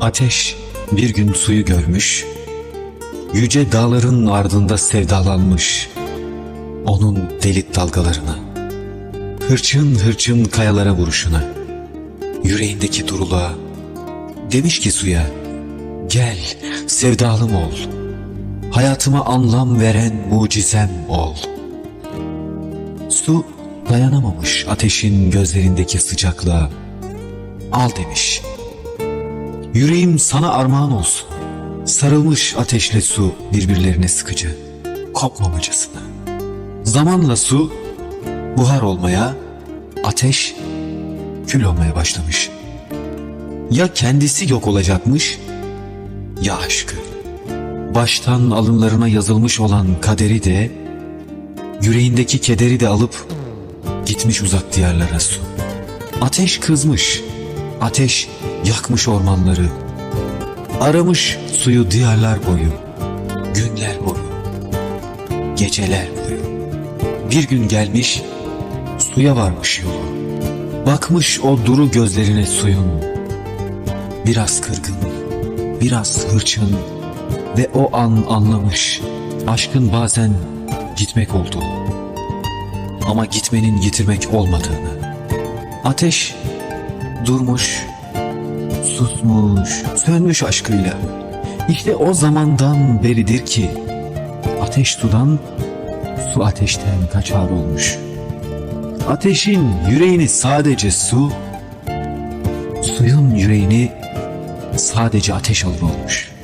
Ateş bir gün suyu görmüş, yüce dağların ardında sevdalanmış, onun delik dalgalarına, hırçın hırçın kayalara vuruşuna, yüreğindeki duruluğa, demiş ki suya, gel sevdalım ol, hayatıma anlam veren mucizem ol. Su dayanamamış ateşin gözlerindeki sıcaklığa, al demiş. Yüreğim sana armağan olsun. Sarılmış ateşle su birbirlerine sıkıcı, kopmamacasına. Zamanla su buhar olmaya, ateş kül olmaya başlamış. Ya kendisi yok olacakmış, ya aşkı. Baştan alınlarına yazılmış olan kaderi de, yüreğindeki kederi de alıp gitmiş uzak diyarlara su. Ateş kızmış, ateş yakmış ormanları, aramış suyu diyarlar boyu, günler boyu, geceler boyu. Bir gün gelmiş, suya varmış yolu. Bakmış o duru gözlerine suyun, biraz kırgın, biraz hırçın ve o an anlamış, aşkın bazen gitmek olduğunu ama gitmenin yitirmek olmadığını. Ateş durmuş, susmuş, sönmüş aşkıyla. İşte o zamandan beridir ki ateş sudan, su ateşten kaçar olmuş. Ateşin yüreğini sadece su, suyun yüreğini sadece ateş alır olmuş.''